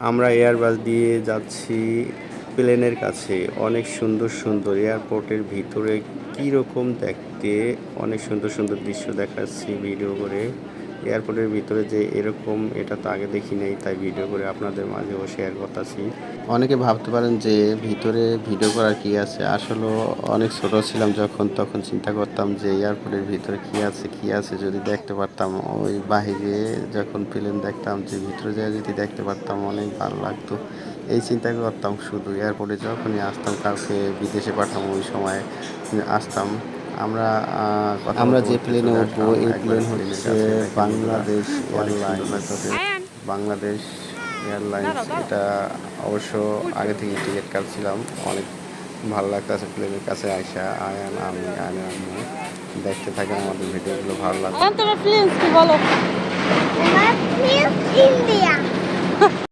আমরা এয়ারবাস দিয়ে যাচ্ছি প্লেনের কাছে। অনেক সুন্দর সুন্দর এয়ারপোর্টের ভিতরে কী রকম দেখতে? অনেক সুন্দর সুন্দর দৃশ্য দেখাচ্ছি ভিডিও করে। এয়ারপোর্টের ভিতরে যে এরকম, এটা তো আগে দেখি নাই, তাই ভিডিও করে আপনাদের মাঝেও শেয়ার করতেছি। অনেকে ভাবতে পারেন যে ভিতরে ভিডিও করার কি আছে? আসলে অনেক ছোট ছিলাম যখন, তখন চিন্তা করতাম যে এয়ারপোর্টের ভিতরে কি আছে কি আছে যদি দেখতে পারতাম। ওই বাহিরে যখন প্লেন দেখতাম যে ভিতরে যায় যদি দেখতে পারতাম, অনেক ভালো লাগতো। এই চিন্তা করতাম শুধু এয়ারপোর্টে যখনই আসতাম, কাউকে বিদেশে পাঠাবো ওই সময় আসতাম। আমরা কথা আমরা যে প্লেনে উঠবো এই প্লেন হচ্ছে বাংলাদেশ এয়ারলাইন্স বাংলাদেশ এয়ারলাইন্স এটা অবশ্য আগে থেকে টিকিট কাটছিলাম। অনেক ভালো লাগতেছে প্লেনের কাছে আইসা। আয়ান আমি আয়ান আম্মু দেখতে থাকেন আমাদের ভিডিওগুলো ভালো লাগবে